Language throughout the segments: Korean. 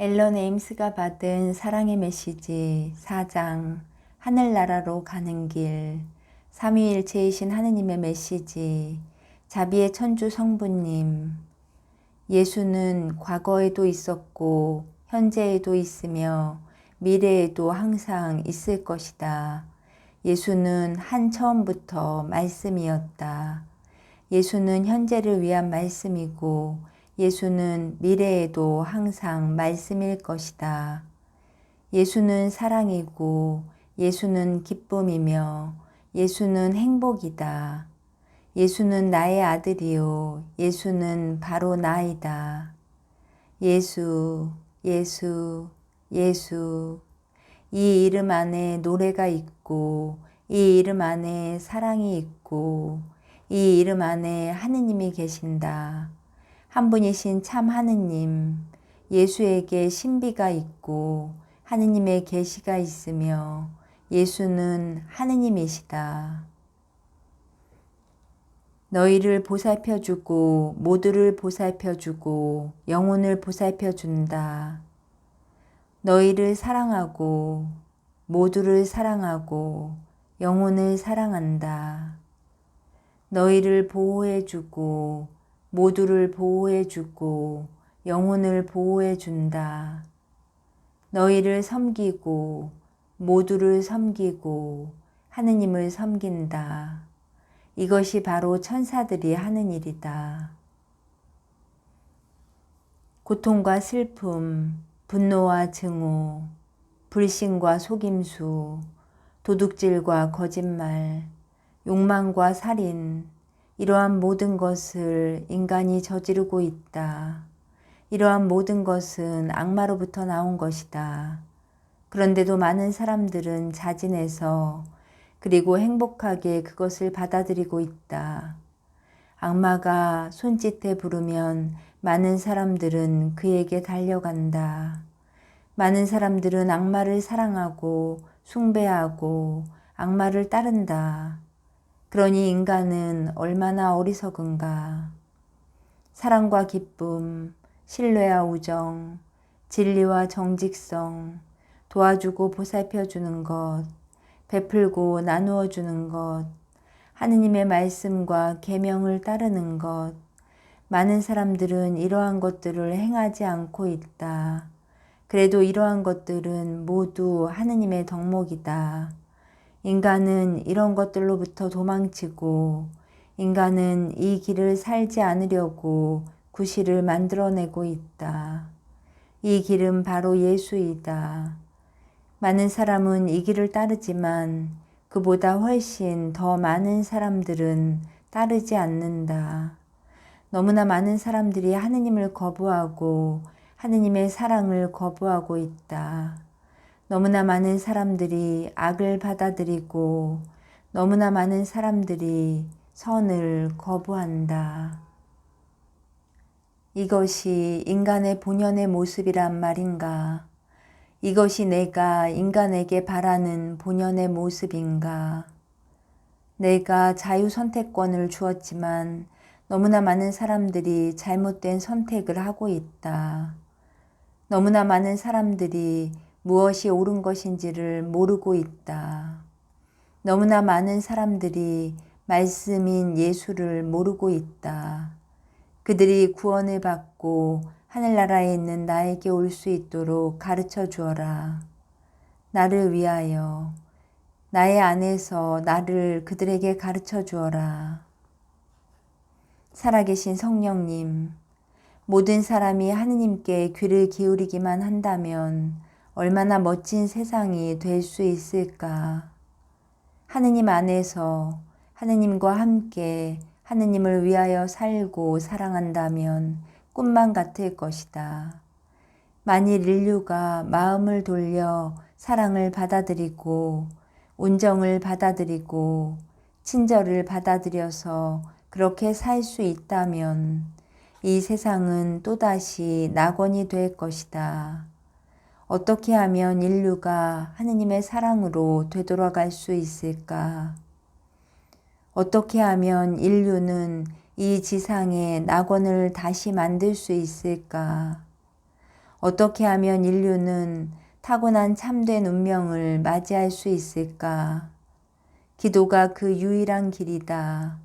앨런 에임스가 받은 사랑의 메시지 4장 하늘나라로 가는 길 삼위일체이신 하느님의 메시지 자비의 천주 성부님 예수는 과거에도 있었고 현재에도 있으며 미래에도 항상 있을 것이다. 예수는 한 처음부터 말씀이었다. 예수는 현재를 위한 말씀이고 예수는 미래에도 항상 말씀일 것이다. 예수는 사랑이고 예수는 기쁨이며 예수는 행복이다. 예수는 나의 아들이요. 예수는 바로 나이다. 예수, 예수, 예수. 이 이름 안에 노래가 있고, 이 이름 안에 사랑이 있고, 이 이름 안에 하느님이 계신다. 한 분이신 참 하느님, 예수에게 신비가 있고, 하느님의 계시가 있으며, 예수는 하느님이시다. 너희를 보살펴 주고, 모두를 보살펴 주고, 영혼을 보살펴 준다. 너희를 사랑하고, 모두를 사랑하고, 영혼을 사랑한다. 너희를 보호해 주고, 모두를 보호해주고, 영혼을 보호해준다. 너희를 섬기고, 모두를 섬기고, 하느님을 섬긴다. 이것이 바로 천사들이 하는 일이다. 고통과 슬픔, 분노와 증오, 불신과 속임수, 도둑질과 거짓말, 욕망과 살인, 이러한 모든 것을 인간이 저지르고 있다. 이러한 모든 것은 악마로부터 나온 것이다. 그런데도 많은 사람들은 자진해서 그리고 행복하게 그것을 받아들이고 있다. 악마가 손짓해 부르면 많은 사람들은 그에게 달려간다. 많은 사람들은 악마를 사랑하고 숭배하고 악마를 따른다. 그러니 인간은 얼마나 어리석은가. 사랑과 기쁨, 신뢰와 우정, 진리와 정직성, 도와주고 보살펴 주는 것, 베풀고 나누어 주는 것, 하느님의 말씀과 계명을 따르는 것. 많은 사람들은 이러한 것들을 행하지 않고 있다. 그래도 이러한 것들은 모두 하느님의 덕목이다. 인간은 이런 것들로부터 도망치고 인간은 이 길을 살지 않으려고 구실을 만들어내고 있다. 이 길은 바로 예수이다. 많은 사람은 이 길을 따르지만 그보다 훨씬 더 많은 사람들은 따르지 않는다. 너무나 많은 사람들이 하느님을 거부하고 하느님의 사랑을 거부하고 있다. 너무나 많은 사람들이 악을 받아들이고 너무나 많은 사람들이 선을 거부한다. 이것이 인간의 본연의 모습이란 말인가? 이것이 내가 인간에게 바라는 본연의 모습인가? 내가 자유 선택권을 주었지만 너무나 많은 사람들이 잘못된 선택을 하고 있다. 너무나 많은 사람들이 무엇이 옳은 것인지를 모르고 있다. 너무나 많은 사람들이 말씀인 예수를 모르고 있다. 그들이 구원을 받고 하늘나라에 있는 나에게 올 수 있도록 가르쳐 주어라. 나를 위하여 나의 안에서 나를 그들에게 가르쳐 주어라. 살아계신 성령님, 모든 사람이 하느님께 귀를 기울이기만 한다면 얼마나 멋진 세상이 될 수 있을까? 하느님 안에서 하느님과 함께 하느님을 위하여 살고 사랑한다면 꿈만 같을 것이다. 만일 인류가 마음을 돌려 사랑을 받아들이고 온정을 받아들이고 친절을 받아들여서 그렇게 살 수 있다면 이 세상은 또다시 낙원이 될 것이다. 어떻게 하면 인류가 하느님의 사랑으로 되돌아갈 수 있을까? 어떻게 하면 인류는 이 지상에 낙원을 다시 만들 수 있을까? 어떻게 하면 인류는 타고난 참된 운명을 맞이할 수 있을까? 기도가 그 유일한 길이다.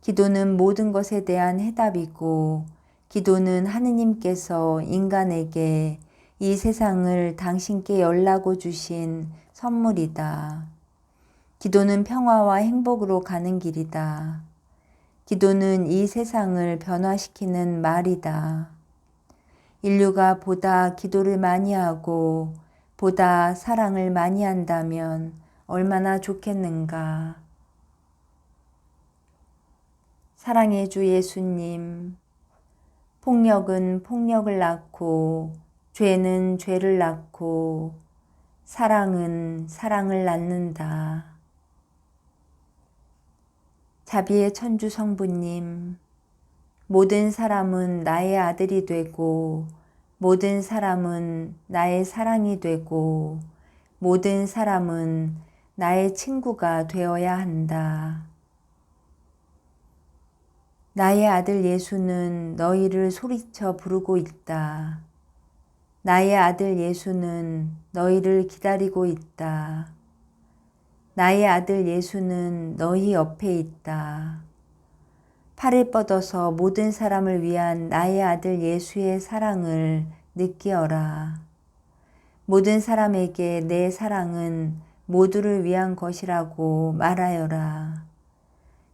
기도는 모든 것에 대한 해답이고, 기도는 하느님께서 인간에게 이 세상을 당신께 열라고 주신 선물이다. 기도는 평화와 행복으로 가는 길이다. 기도는 이 세상을 변화시키는 말이다. 인류가 보다 기도를 많이 하고 보다 사랑을 많이 한다면 얼마나 좋겠는가. 사랑의 주 예수님, 폭력은 폭력을 낳고 죄는 죄를 낳고 사랑은 사랑을 낳는다. 자비의 천주 성부님, 모든 사람은 나의 아들이 되고 모든 사람은 나의 사랑이 되고 모든 사람은 나의 친구가 되어야 한다. 나의 아들 예수는 너희를 소리쳐 부르고 있다. 나의 아들 예수는 너희를 기다리고 있다. 나의 아들 예수는 너희 옆에 있다. 팔을 뻗어서 모든 사람을 위한 나의 아들 예수의 사랑을 느끼어라. 모든 사람에게 내 사랑은 모두를 위한 것이라고 말하여라.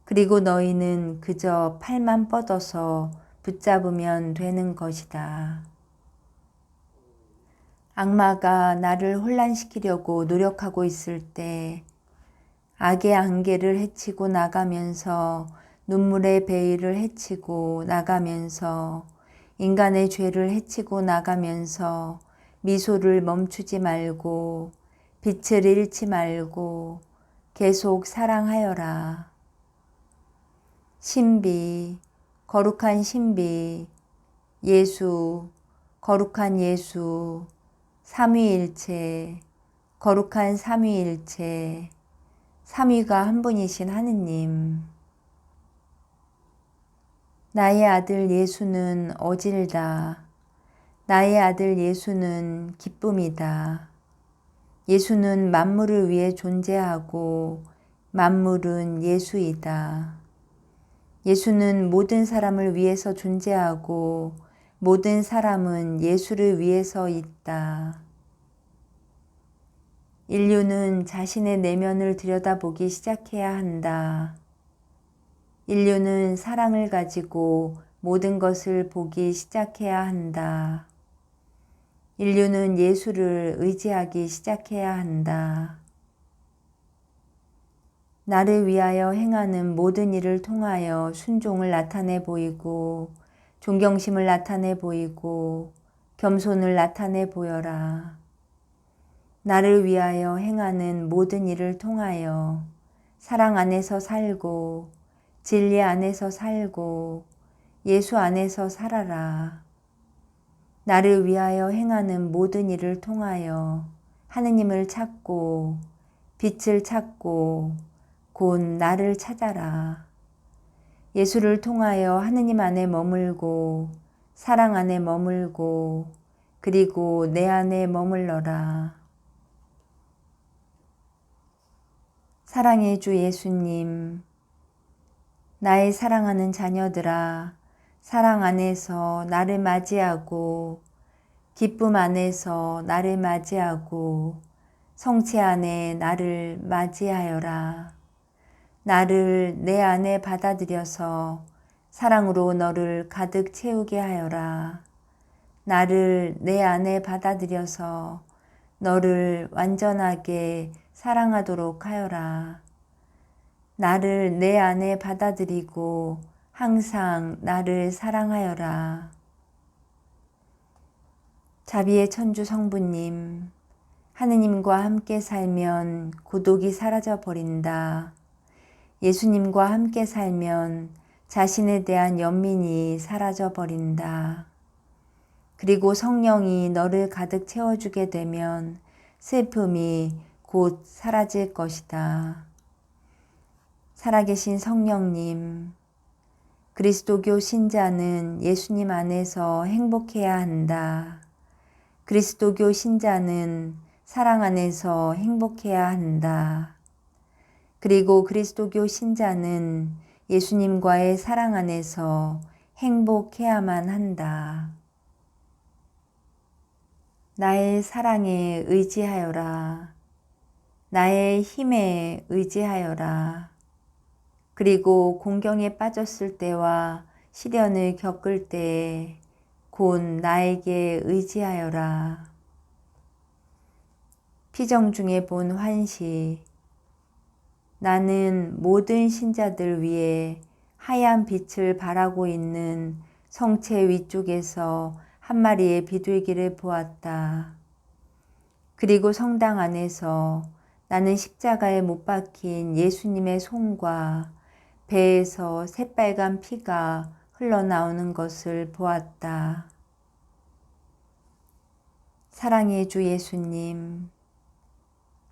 그리고 너희는 그저 팔만 뻗어서 붙잡으면 되는 것이다. 악마가 나를 혼란시키려고 노력하고 있을 때 악의 안개를 헤치고 나가면서 눈물의 베일을 헤치고 나가면서 인간의 죄를 헤치고 나가면서 미소를 멈추지 말고 빛을 잃지 말고 계속 사랑하여라. 신비, 거룩한 신비, 예수, 거룩한 예수, 삼위일체, 거룩한 삼위일체, 삼위가 한 분이신 하느님. 나의 아들 예수는 어질다. 나의 아들 예수는 기쁨이다. 예수는 만물을 위해 존재하고 만물은 예수이다. 예수는 모든 사람을 위해서 존재하고 모든 사람은 예수를 위해서 있다. 인류는 자신의 내면을 들여다보기 시작해야 한다. 인류는 사랑을 가지고 모든 것을 보기 시작해야 한다. 인류는 예수를 의지하기 시작해야 한다. 나를 위하여 행하는 모든 일을 통하여 순종을 나타내 보이고 존경심을 나타내 보이고 겸손을 나타내 보여라. 나를 위하여 행하는 모든 일을 통하여 사랑 안에서 살고 진리 안에서 살고 예수 안에서 살아라. 나를 위하여 행하는 모든 일을 통하여 하느님을 찾고 빛을 찾고 곧 나를 찾아라. 예수를 통하여 하느님 안에 머물고 사랑 안에 머물고 그리고 내 안에 머물러라. 사랑의 주 예수님, 나의 사랑하는 자녀들아, 사랑 안에서 나를 맞이하고, 기쁨 안에서 나를 맞이하고, 성체 안에 나를 맞이하여라. 나를 내 안에 받아들여서 사랑으로 너를 가득 채우게 하여라. 나를 내 안에 받아들여서 너를 완전하게 사랑하도록 하여라. 나를 내 안에 받아들이고 항상 나를 사랑하여라. 자비의 천주 성부님, 하느님과 함께 살면 고독이 사라져 버린다. 예수님과 함께 살면 자신에 대한 연민이 사라져 버린다. 그리고 성령이 너를 가득 채워주게 되면 슬픔이 곧 사라질 것이다. 살아계신 성령님, 그리스도교 신자는 예수님 안에서 행복해야 한다. 그리스도교 신자는 사랑 안에서 행복해야 한다. 그리고 그리스도교 신자는 예수님과의 사랑 안에서 행복해야만 한다. 나의 사랑에 의지하여라. 나의 힘에 의지하여라. 그리고 공경에 빠졌을 때와 시련을 겪을 때곧 나에게 의지하여라. 피정 중에 본 환시. 나는 모든 신자들 위해 하얀 빛을 발하고 있는 성체 위쪽에서 한 마리의 비둘기를 보았다. 그리고 성당 안에서 나는 십자가에 못 박힌 예수님의 손과 배에서 새빨간 피가 흘러나오는 것을 보았다. 사랑의 주 예수님,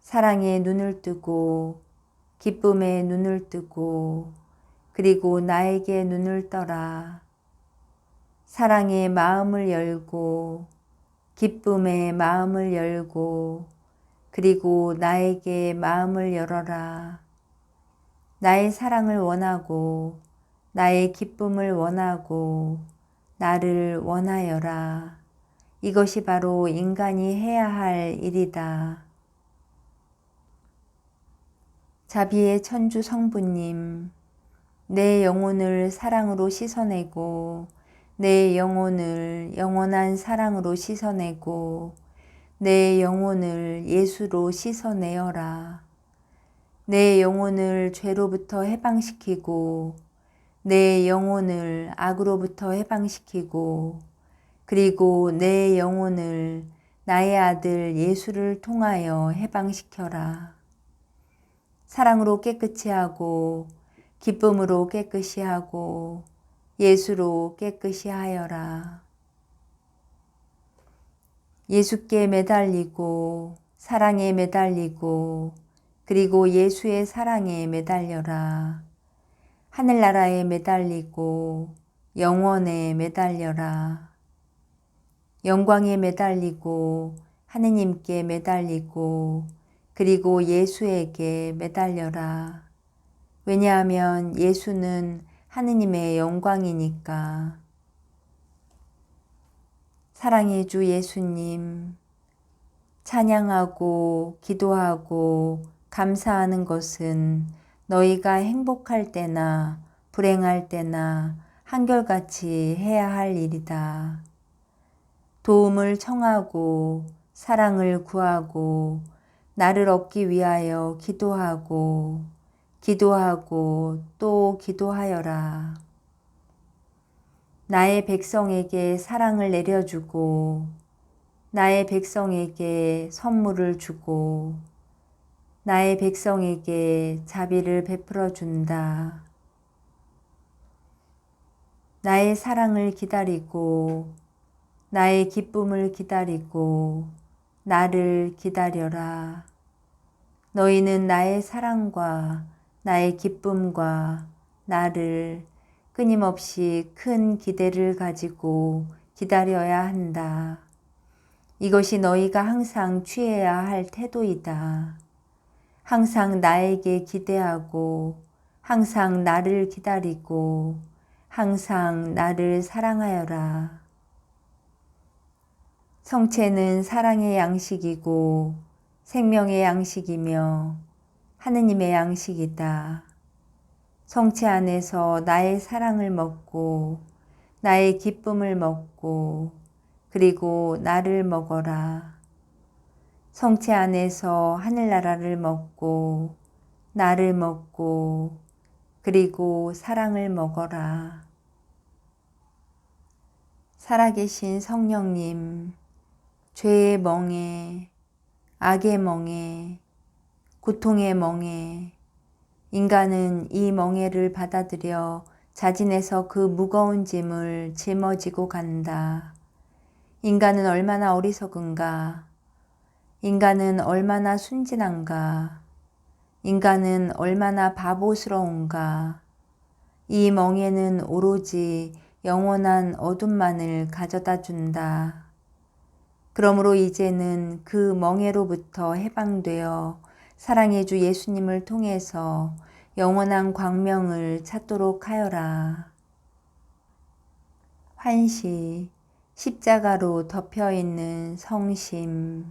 사랑의 눈을 뜨고 기쁨의 눈을 뜨고 그리고 나에게 눈을 떠라. 사랑의 마음을 열고 기쁨의 마음을 열고 그리고 나에게 마음을 열어라. 나의 사랑을 원하고 나의 기쁨을 원하고 나를 원하여라. 이것이 바로 인간이 해야 할 일이다. 자비의 천주 성부님, 내 영혼을 사랑으로 씻어내고, 내 영혼을 영원한 사랑으로 씻어내고, 내 영혼을 예수로 씻어내어라. 내 영혼을 죄로부터 해방시키고, 내 영혼을 악으로부터 해방시키고, 그리고 내 영혼을 나의 아들 예수를 통하여 해방시켜라. 사랑으로 깨끗이 하고 기쁨으로 깨끗이 하고 예수로 깨끗이 하여라. 예수께 매달리고 사랑에 매달리고 그리고 예수의 사랑에 매달려라. 하늘나라에 매달리고 영원에 매달려라. 영광에 매달리고 하느님께 매달리고 그리고 예수에게 매달려라. 왜냐하면 예수는 하느님의 영광이니까. 사랑의 주 예수님, 찬양하고 기도하고 감사하는 것은 너희가 행복할 때나 불행할 때나 한결같이 해야 할 일이다. 도움을 청하고 사랑을 구하고 나를 얻기 위하여 기도하고 기도하고 또 기도하여라. 나의 백성에게 사랑을 내려주고 나의 백성에게 선물을 주고 나의 백성에게 자비를 베풀어 준다. 나의 사랑을 기다리고 나의 기쁨을 기다리고 나를 기다려라. 너희는 나의 사랑과 나의 기쁨과 나를 끊임없이 큰 기대를 가지고 기다려야 한다. 이것이 너희가 항상 취해야 할 태도이다. 항상 나에게 기대하고, 항상 나를 기다리고, 항상 나를 사랑하여라. 성체는 사랑의 양식이고 생명의 양식이며 하느님의 양식이다. 성체 안에서 나의 사랑을 먹고 나의 기쁨을 먹고 그리고 나를 먹어라. 성체 안에서 하늘나라를 먹고 나를 먹고 그리고 사랑을 먹어라. 살아계신 성령님, 죄의 멍에, 악의 멍에, 고통의 멍에, 인간은 이 멍에를 받아들여 자진해서 그 무거운 짐을 짊어지고 간다. 인간은 얼마나 어리석은가. 인간은 얼마나 순진한가. 인간은 얼마나 바보스러운가. 이 멍에는 오로지 영원한 어둠만을 가져다 준다. 그러므로 이제는 그 멍에로부터 해방되어 사랑의 주 예수님을 통해서 영원한 광명을 찾도록 하여라. 환시 십자가로 덮여 있는 성심